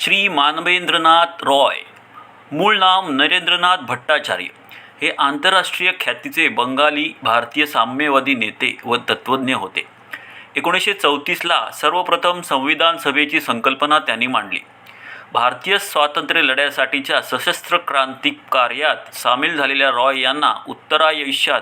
श्री मानवेंद्रनाथ रॉय. मूळ नाव नरेंद्रनाथ भट्टाचार्य. हे आंतरराष्ट्रीय ख्यातीचे बंगाली भारतीय साम्यवादी नेते व तत्त्वज्ञ होते. एकोणीसशे चौतीसला सर्वप्रथम संविधान सभेची संकल्पना त्यांनी मांडली. भारतीय स्वातंत्र्य लढ्यासाठीच्या सशस्त्र क्रांतिक कार्यात सामील झालेल्या रॉय यांना उत्तरायुष्यात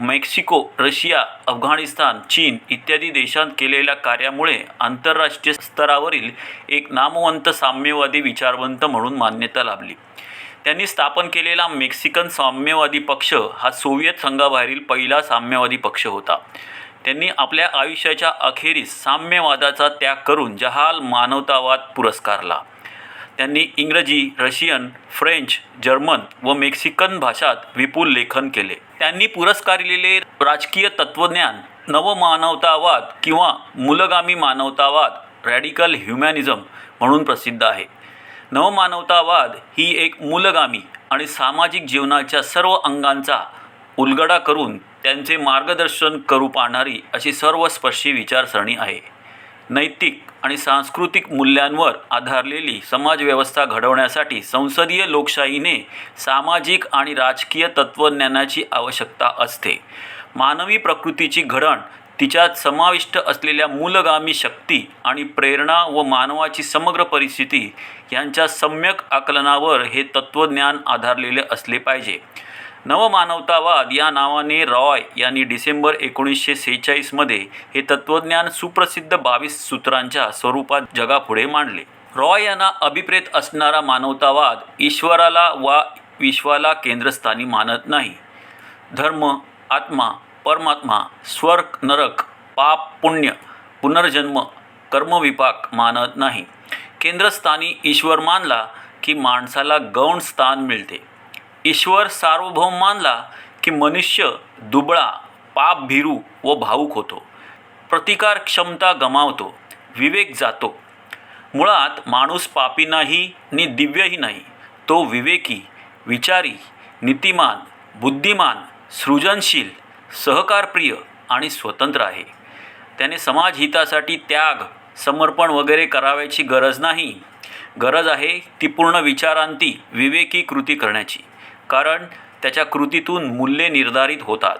मेक्सिको रशिया अफगाणिस्तान चीन इत्यादी देशांत केलेल्या कार्यामुळे आंतरराष्ट्रीय स्तरावरील एक नामवंत साम्यवादी विचारवंत म्हणून मान्यता लाभली. त्यांनी स्थापन केलेला मेक्सिकन साम्यवादी पक्ष हा सोव्हिएत संघाबाहेरील पहिला साम्यवादी पक्ष होता. त्यांनी आपल्या आयुष्याच्या अखेरीस साम्यवादाचा त्याग करून जहाल मानवतावाद पुरस्कारला. त्यांनी इंग्रजी रशियन फ्रेंच जर्मन व मेक्सिकन भाषात विपुल लेखन केले. त्यांनी पुरस्कारिलेले राजकीय तत्त्वज्ञान नवमानवतावाद किंवा मूलगामी मानवतावाद रॅडिकल ह्युमॅनिझम म्हणून प्रसिद्ध आहे. नवमानवतावाद ही एक मूलगामी आणि सामाजिक जीवनाच्या सर्व अंगांचा उलगडा करून त्यांचे मार्गदर्शन करू पाहणारी अशी सर्वस्पर्शी विचारसरणी आहे. नैतिक आणि सांस्कृतिक मूल्यांवर आधारलेली समाजव्यवस्था घडवण्यासाठी संसदीय लोकशाहीने सामाजिक आणि राजकीय तत्त्वज्ञानाची आवश्यकता असते. मानवी प्रकृतीची घडण तिच्यात समाविष्ट असलेल्या मूलगामी शक्ती आणि प्रेरणा व मानवाची समग्र परिस्थिती यांच्या सम्यक आकलनावर हे तत्त्वज्ञान आधारलेले असले पाहिजे. नवमानवतावाद या नावाने रॉय यांनी डिसेंबर एकोणीसशे सेहेचाळीसमध्ये हे तत्त्वज्ञान सुप्रसिद्ध बावीस सूत्रांच्या स्वरूपात जगापुढे मांडले. रॉय यांना अभिप्रेत असणारा मानवतावाद ईश्वराला वा विश्वाला केंद्रस्थानी मानत नाही. धर्म आत्मा परमात्मा स्वर्ग नरक पाप पुण्य पुनर्जन्म कर्मविपाक मानत नाही. केंद्रस्थानी ईश्वर मानला की माणसाला गौण स्थान मिळते. ईश्वर सार्वभौम मानला की मनुष्य दुबळा पापभीरू व भावूक होतो. प्रतिकार क्षमता गमावतो विवेक जातो. मुळात माणूस पापी नाही नि दिव्यही नाही तो विवेकी विचारी नीतिमान बुद्धिमान सृजनशील सहकारप्रिय आणि स्वतंत्र आहे. त्याने समाजहितासाठी त्याग समर्पण वगैरे करावयाची गरज नाही. गरज आहे ती पूर्ण विचारांती विवेकी कृती करण्याची. कारण त्याच्या कृतीतून मूल्ये निर्धारित होतात.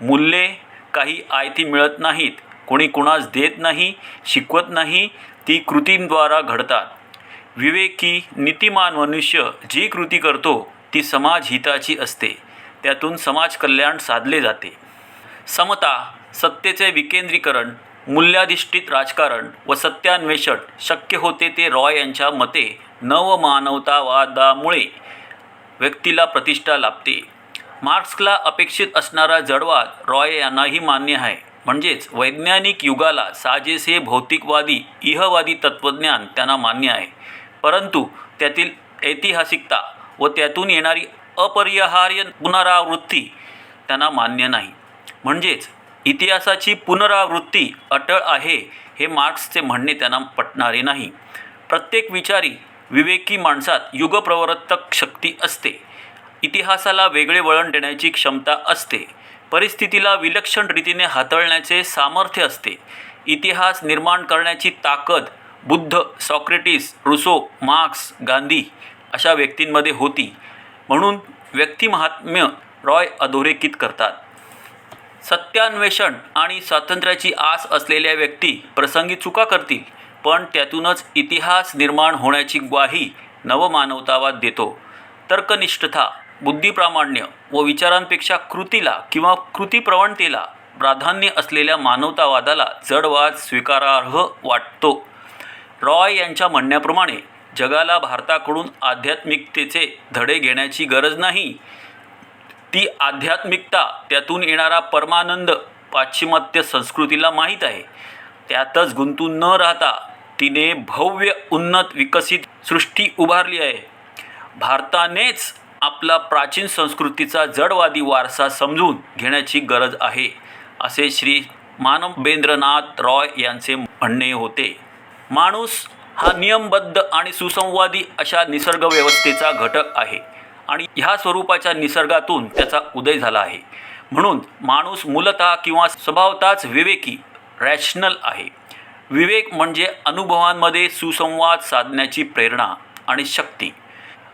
मूल्ये काही आयती मिळत नाहीत कोणी कुणास देत नाही शिकवत नाही ती कृतींद्वारा घडतात. विवेकी नीतिमान मनुष्य जी कृती करतो ती समाज हिताची असते. त्यातून समाज कल्याण साधले जाते. समता सत्तेचे विकेंद्रीकरण मूल्याधिष्ठित राजकारण व सत्यान्वेषण शक्य होते ते रॉय यांच्या मते नवमानवतावादामुळे व्यक्तीला प्रतिष्ठा लाभते. मार्क्सला अपेक्षित असणारा जडवाद रॉय यांनाही मान्य आहे. म्हणजेच वैज्ञानिक युगाला साजेसे भौतिकवादी इहवादी तत्त्वज्ञान त्यांना मान्य आहे. परंतु त्यातील ऐतिहासिकता व त्यातून येणारी अपरिहार्य पुनरावृत्ती त्यांना मान्य नाही. म्हणजेच इतिहासाची पुनरावृत्ती अटळ आहे हे मार्क्सचे म्हणणे त्यांना पटणारे नाही. प्रत्येक विचारी विवेकी माणसात युगप्रवर्तक शक्ती असते. इतिहासाला वेगळे वळण देण्याची क्षमता असते. परिस्थितीला विलक्षण रीतीने हाताळण्याचे सामर्थ्य असते. इतिहास निर्माण करण्याची ताकद Buddha Socrates Rousseau Marx Gandhi अशा व्यक्तींमध्ये होती. म्हणून व्यक्तिमहात्म्य रॉय अधोरेखित करतात. सत्यान्वेषण आणि स्वातंत्र्याची आस असलेल्या व्यक्ती प्रसंगी चुका करतील. पण त्यातूनच इतिहास निर्माण होण्याची ग्वाही नवमानवतावाद देतो. तर्कनिष्ठता बुद्धिप्रामाण्य व विचारांपेक्षा कृतीला किंवा कृतीप्रवणतेला प्राधान्य असलेल्या मानवतावादाला जडवाद स्वीकारार्ह वाटतो. रॉय यांच्या म्हणण्याप्रमाणे जगाला भारताकडून आध्यात्मिकतेचे धडे घेण्याची गरज नाही. ती आध्यात्मिकता त्यातून येणारा परमानंद पाश्चिमात्य संस्कृतीला माहीत आहे. त्यातच गुंतून न राहता तिने भव्य उन्नत विकसित सृष्टी उभारली आहे. भारतानेच आपला प्राचीन संस्कृतीचा जडवादी वारसा समजून घेण्याची गरज आहे असे श्री मानवेंद्रनाथ रॉय यांचे म्हणणे होते. माणूस हा नियमबद्ध आणि सुसंवादी अशा निसर्ग व्यवस्थेचा घटक आहे आणि ह्या स्वरूपाच्या निसर्गातून त्याचा उदय झाला आहे. म्हणून माणूस मूलतः किंवा स्वभावताच विवेकी रॅशनल आहे. विवेक म्हणजे अनुभवांमध्ये सुसंवाद साधण्याची प्रेरणा आणि शक्ती.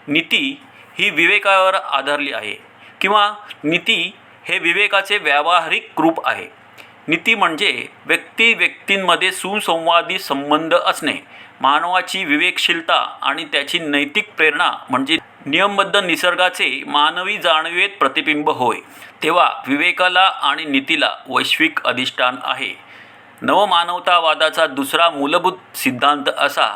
नीती ही विवेकावर आधारली आहे किंवा नीती हे विवेकाचे व्यावहारिक रूप आहे. नीती म्हणजे व्यक्ती व्यक्तींमध्ये सुसंवादी संबंध असणे मानवाची विवेकशीलता आणि त्याची नैतिक प्रेरणा म्हणजे नियमबद्ध निसर्गाचे मानवी जाणवेत प्रतिबिंब होय. तेव्हा विवेकाला आणि नीतीला वैश्विक अधिष्ठान आहे. नवमानवतावादाचा दुसरा मूलभूत सिद्धांत असा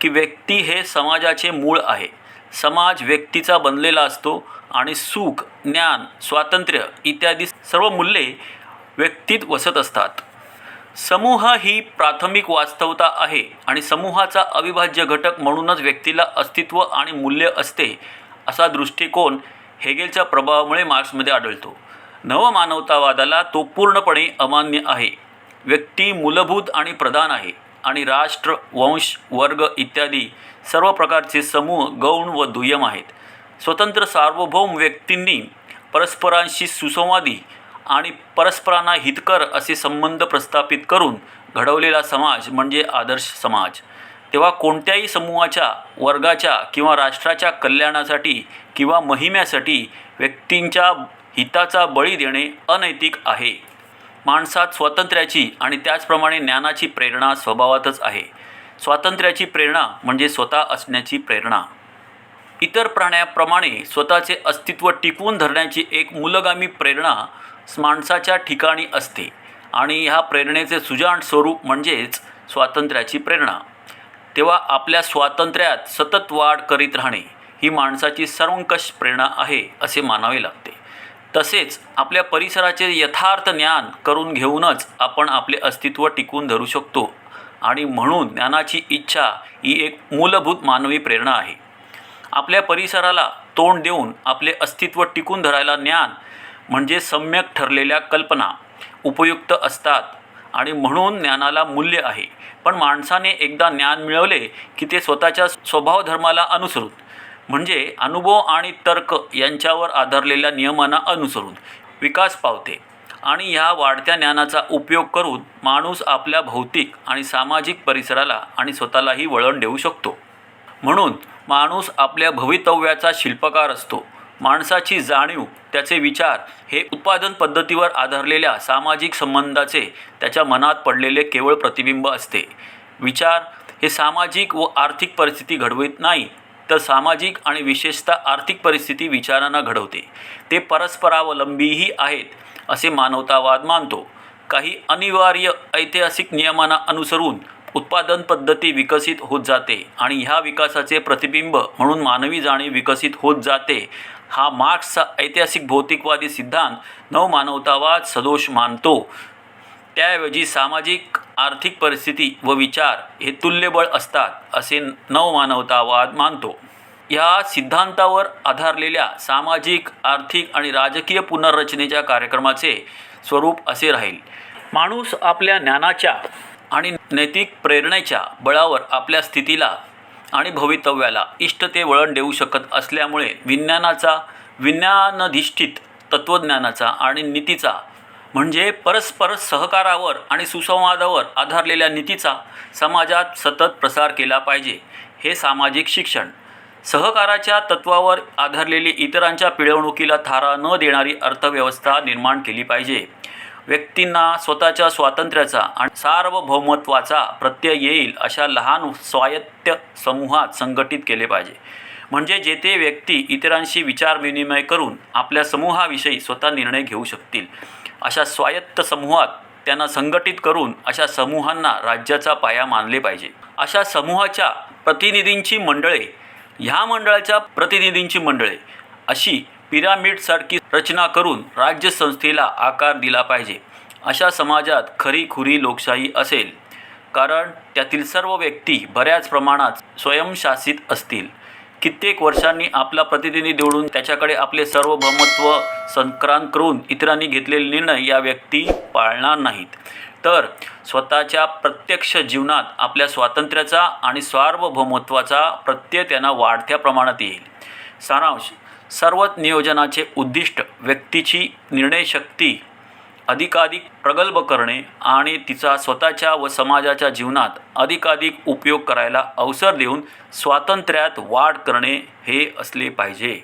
की व्यक्ती हे समाजाचे मूळ आहे. समाज व्यक्तीचा बनलेला असतो आणि सुख ज्ञान स्वातंत्र्य इत्यादी सर्व मूल्ये व्यक्तीत वसत असतात. समूह ही प्राथमिक वास्तवता आहे आणि समूहाचा अविभाज्य घटक म्हणूनच व्यक्तीला अस्तित्व आणि मूल्य असते असा दृष्टिकोन हेगेलच्या प्रभावामुळे मार्क्समध्ये आढळतो. नवमानवतावादाला तो पूर्णपणे अमान्य आहे. व्यक्ती मूलभूत आणि प्रधान आहे आणि राष्ट्र वंश वर्ग इत्यादी सर्व प्रकारचे समूह गौण व दुय्यम आहेत. स्वतंत्र सार्वभौम व्यक्तींनी परस्परांशी सुसंवादी आणि परस्परांना हितकर असे संबंध प्रस्थापित करून घडवलेला समाज म्हणजे आदर्श समाज. तेव्हा कोणत्याही समूहाच्या वर्गाच्या किंवा राष्ट्राच्या कल्याणासाठी किंवा महिम्यासाठी व्यक्तींच्या हिताचा बळी देणे अनैतिक आहे. माणसात स्वातंत्र्याची आणि त्याचप्रमाणे ज्ञानाची प्रेरणा स्वभावातच आहे. स्वातंत्र्याची प्रेरणा म्हणजे स्वतः असण्याची प्रेरणा. इतर प्राण्याप्रमाणे स्वतःचे अस्तित्व टिकवून धरण्याची एक मूलगामी प्रेरणा माणसाच्या ठिकाणी असते आणि ह्या प्रेरणेचे सुजाण स्वरूप म्हणजेच स्वातंत्र्याची प्रेरणा. तेव्हा आपल्या स्वातंत्र्यात सतत वाढ करीत राहणे ही माणसाची सर्वंकष प्रेरणा आहे असे मानावे लागते. तसेच आपल्या परिसराचे यथार्थ ज्ञान करून घेऊनच आपण आपले अस्तित्व टिकून धरू शकतो. आणि म्हणून ज्ञानाची इच्छा ही एक मूलभूत मानवी प्रेरणा आहे. आपल्या परिसराला तोंड देऊन आपले अस्तित्व टिकून धरायला ज्ञान म्हणजे सम्यक ठरलेल्या कल्पना उपयुक्त असतात. आणि म्हणून ज्ञानाला मूल्य आहे. पण माणसाने एकदा ज्ञान मिळवले की ते स्वतःच्या स्वभावधर्माला अनुसरून म्हणजे अनुभव आणि तर्क यांच्यावर आधारलेल्या नियमांना अनुसरून विकास पावते. आणि ह्या वाढत्या ज्ञानाचा उपयोग करून माणूस आपल्या भौतिक आणि सामाजिक परिसराला आणि स्वतःलाही वळण देऊ शकतो. म्हणून माणूस आपल्या भवितव्याचा शिल्पकार असतो. माणसाची जाणीव त्याचे विचार हे उत्पादन पद्धतीवर आधारलेल्या सामाजिक संबंधाचे त्याच्या मनात पडलेले केवळ प्रतिबिंब असते. विचार हे सामाजिक व आर्थिक परिस्थिती घडवित नाही तर सामाजिक आणि विशेषतः आर्थिक परिस्थिती विचारांना घडवते. ते परस्परावलंबीही आहेत असे मानवतावाद मानतो. काही अनिवार्य ऐतिहासिक नियमांना अनुसरून उत्पादन पद्धती विकसित होत जाते आणि ह्या विकासाचे प्रतिबिंब म्हणून मानवी जाणीव विकसित होत जाते हा मार्क्सचा ऐतिहासिक भौतिकवादी सिद्धांत नवमानवतावाद सदोष मानतो. त्याऐवजी सामाजिक आर्थिक परिस्थिती व विचार हे तुल्यबळ असतात असे नवमानवतावाद मानतो. या सिद्धांतावर आधारलेल्या सामाजिक आर्थिक आणि राजकीय पुनर्रचनेच्या कार्यक्रमाचे स्वरूप असे राहील. माणूस आपल्या ज्ञानाच्या आणि नैतिक प्रेरणेच्या बळावर आपल्या स्थितीला आणि भवितव्याला इष्ट ते वळण देऊ शकत असल्यामुळे विज्ञानाचा विज्ञानधिष्ठित तत्त्वज्ञानाचा आणि नीतीचा म्हणजे परस्पर सहकारावर आणि सुसंवादावर आधारलेल्या नीतीचा समाजात सतत प्रसार केला पाहिजे. हे सामाजिक शिक्षण. सहकाराच्या तत्वावर आधारलेली इतरांच्या पिळवणुकीला थारा न देणारी अर्थव्यवस्था निर्माण केली पाहिजे. व्यक्तींना स्वतःच्या स्वातंत्र्याचा आणि सार्वभौमत्वाचा प्रत्यय येईल अशा लहान स्वायत्त समूहात संघटित केले पाहिजे. म्हणजे जेथे व्यक्ती इतरांशी विचारविनिमय करून आपल्या समूहाविषयी स्वतः निर्णय घेऊ शकतील. अशा स्वायत्त समूहात त्यांना संघटित करून अशा समूहांना राज्याचा पाया मानले पाहिजे. अशा समूहाच्या प्रतिनिधींची मंडळे ह्या मंडळाच्या प्रतिनिधींची मंडळे अशी पिरामिडसारखी रचना करून राज्यसंस्थेला आकार दिला पाहिजे. अशा समाजात खरी खुरी लोकशाही असेल कारण त्यातील सर्व व्यक्ती बऱ्याच प्रमाणात स्वयंशासित असतील. कित्येक वर्षांनी आपला प्रतिनिधी निवडून त्याच्याकडे आपले सार्वभौमत्व संक्रांत करून इतरांनी घेतलेले निर्णय या व्यक्ती पाळणार नाहीत. तर स्वतःच्या प्रत्यक्ष जीवनात आपल्या स्वातंत्र्याचा आणि सार्वभौमत्वाचा प्रत्यय त्यांना वाढत्या प्रमाणात येईल. सारांश सर्वच नियोजनाचे उद्दिष्ट व्यक्तीची निर्णयशक्ती अधिकाधिक प्रगल्भ करणे आणि तिचा स्वतःच्या व समाजाच्या जीवनात अधिकाधिक उपयोग करायला अवसर देऊन स्वातंत्र्यात वाढ करणे हे असले पाहिजे.